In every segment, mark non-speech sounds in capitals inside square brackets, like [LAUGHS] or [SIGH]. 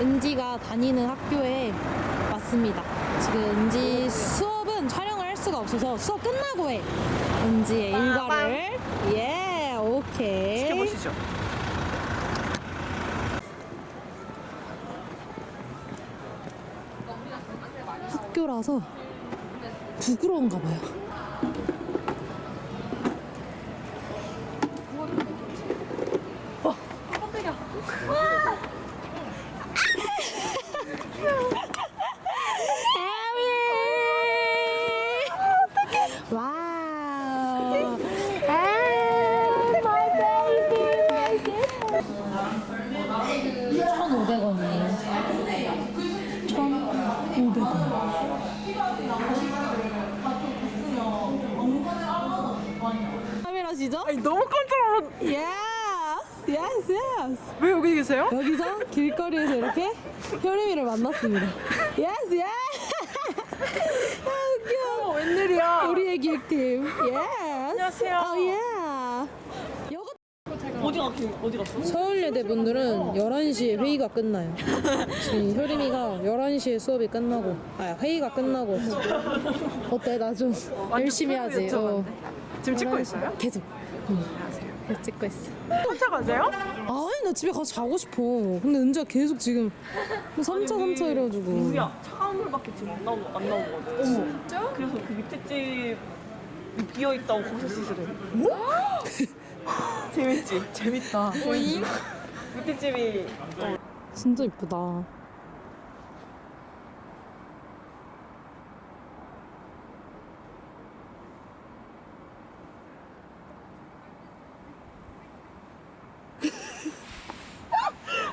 은지가 다니는 학교에 왔습니다. 지금 은지 수업은 촬영을 할 수가 없어서 수업 끝나고 해. 은지의 일과를. 예, 오케이. 지켜보시죠. 학교라서 부끄러운가 봐요. 와우. 천오백 원이에요. 천오백 원. 시죠? 아니 너무 깜짝 놀랐. 예스, 예스, 예스. 왜 여기 계세요? 여기서 길거리에서 이렇게 효림이를 만났습니다. 예스, 예스. 아, 웃겨. 웬일이야? 우리의 기획팀. 예스. 안녕하세요. 어, 예. 어디 갔 어디 갔어? 서울예대 분들은 11시에 회의가 끝나요. 지금 효림이가 11시에 수업이 끝나고, 아, 회의가 끝나고. 어때? 나 좀 열심히 하지. 어. 지금 찍고 있어요? 계속. 안녕하세요. 계속 찍고 있어. 혼자 가세요? 아니, 나 집에 가서 자고 싶어. 근데 은지가 계속 지금 3차, 3차 이래가지고. 우리야 차가물밖에 지금 안 나오 안 나오거든. 진짜? 그래서 그 밑에 집 비어 있다고 거기서 씻으래. 뭐? 재밌지? 재밌다. 오잉? 밑에 집이 어, 진짜 이쁘다.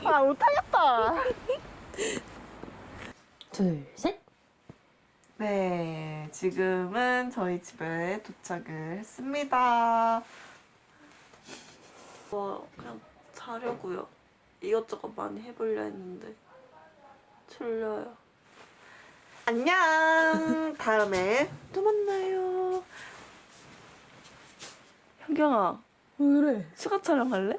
아 못하겠다. 둘, 셋. 네, 지금은 저희 집에 도착을 했습니다. 뭐 그냥 자려고요. 이것저것 많이 해보려 했는데 졸려요. 안녕. 다음에 또 만나요. 현경아, 왜 그래? 수가 촬영할래?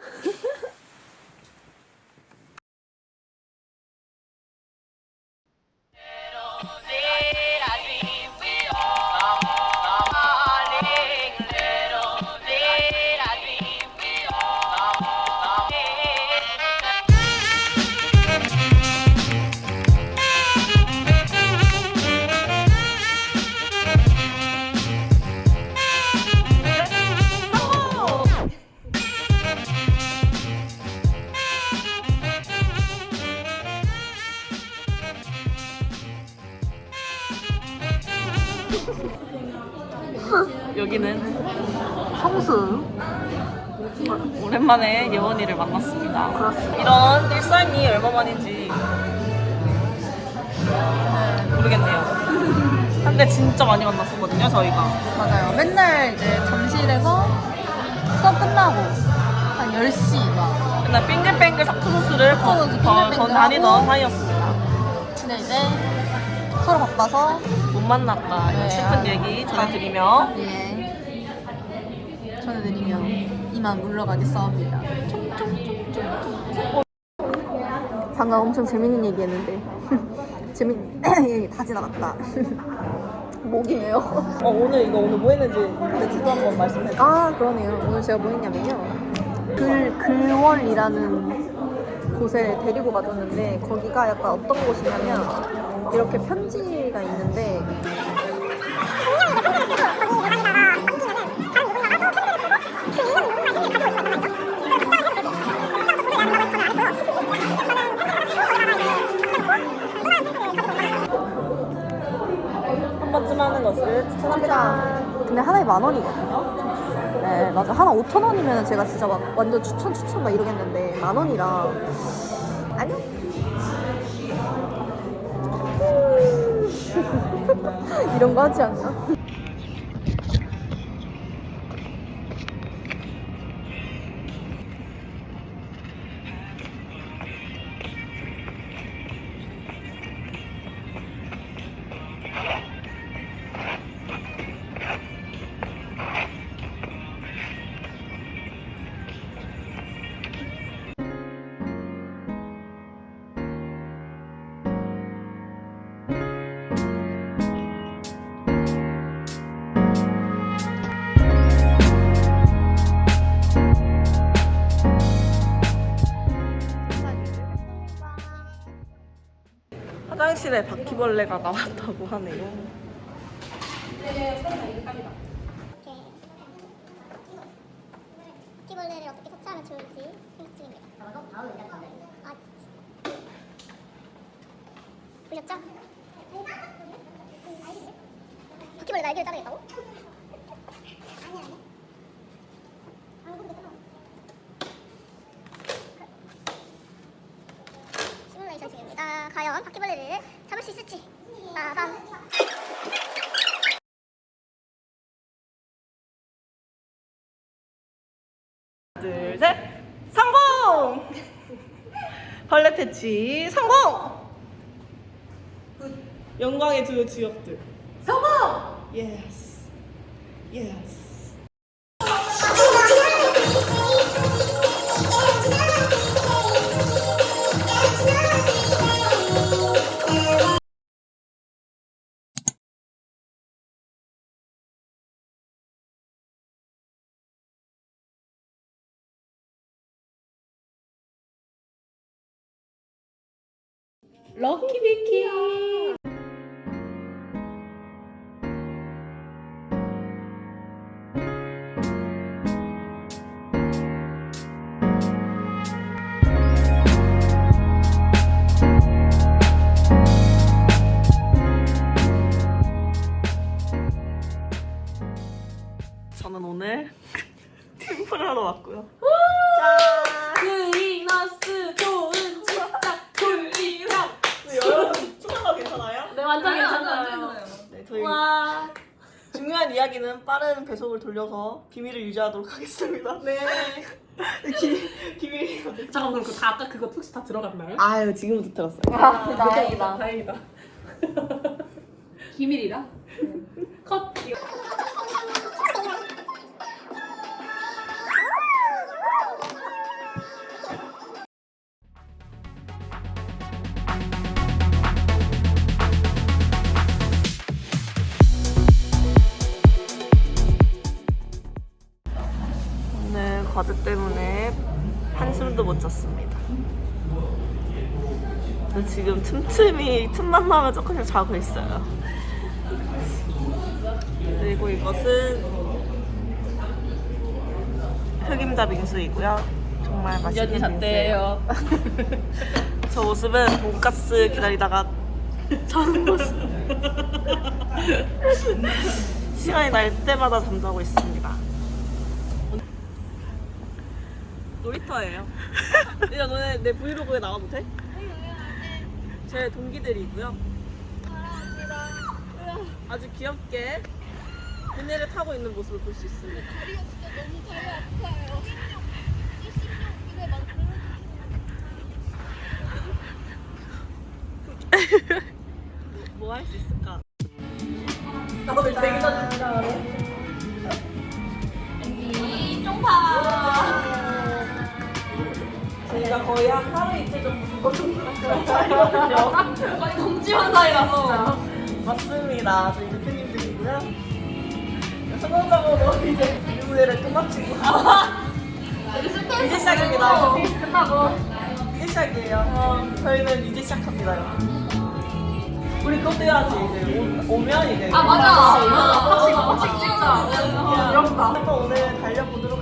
여기는 성수. 오랜만에 예원이를 만났습니다. 이런 일상이 얼마만인지 모르겠네요. 근데 진짜 많이 만났었거든요, 저희가. 맞아요. 맨날 이제 잠실에서 수업 끝나고 한 10시 막. 맨날 빙글빙글 거, 거 빙글빙글 다니던 하고. 사이였습니다. 근데 이제 서로 바빠서 못 만났다. 네, 슬픈 아. 얘기 전해드리며 예. 전해드리며 이만 물러가겠사옵니다. 방금 엄청 재밌는 얘기했는데 [LAUGHS] 재밌 얘기 [CLEARS THROAT] 다 지나갔다. [LAUGHS] 목이네요. 어, 오늘 이거 오늘 뭐 했는지 대체도 한번 말씀해 주세요. 아 그러네요. 오늘 제가 뭐 했냐면요. 글 글월이라는 곳에 데리고 가줬는데 거기가 약간 어떤 곳이냐면 이렇게 편지가 있는데 만 원이거든요. 네 맞아 하나 5천 원이면 제가 진짜 막 완전 추천 추천 막 이러겠는데 만 원이라 아니요. [LAUGHS] 이런 거 하지 않나? 화장실에 바퀴벌레가 나왔다고 하네요. 바퀴벌레를 어떻게 처치하면 좋을지 생각 중입니다. 아, 보셨죠? 바퀴벌레 날개를 자르겠다고? 아니 아니. 시뮬레이션 중입니다. 과연 바퀴벌레를 잡을 수 있을지. 빠밤. 둘, 셋, 성공! 벌레 퇴치 성공! 영광의 두 지역들. 성공! 예스. 예스. 저는 와 중요한 이야기는 빠른 배속을 돌려서 비밀을 유지하도록 하겠습니다. 네. 기, 비밀이거든요. 잠깐 그럼 그다 아까 그거 혹시 다 들어갔나요? 아유 지금부터 들었어요. 다행이다. 다행이다 기밀이라? [LAUGHS] 컷 이거 때문에 한숨도 못 잤습니다. 지금 틈틈이 틈만 나면 조금씩 자고 있어요. 그리고 이것은 흑임자 빙수이고요. 정말 맛있는 빙수예요. [LAUGHS] 저 모습은 돈가스 기다리다가 자는 모습. [LAUGHS] 시간이 날 때마다 잠자고 있습니다. 놀이터예요. 내가 너네 내 브이로그에 나가도 돼? 제 동기들이고요. 아주 귀엽게 그네를 타고 있는 모습을 볼 수 있습니다. [LAUGHS] 뭐할 수 있을까? 나 오늘 되게 자주 저희가 거의 한 하루 이틀 정도 거의 동지만 사이라서 맞습니다. 저희 대표님들이고요. 성공적으로 이제 이 무대를 끝마치고 이제 시작입니다. 끝나고 이제 시작이에요. 저희는 이제 시작합니다. 우리 그것도 해야지. 이제 오- 오면 이제 아 맞아. 아, 확실히 확실히 찍자. 부럽다. 한번 오늘 달려보도록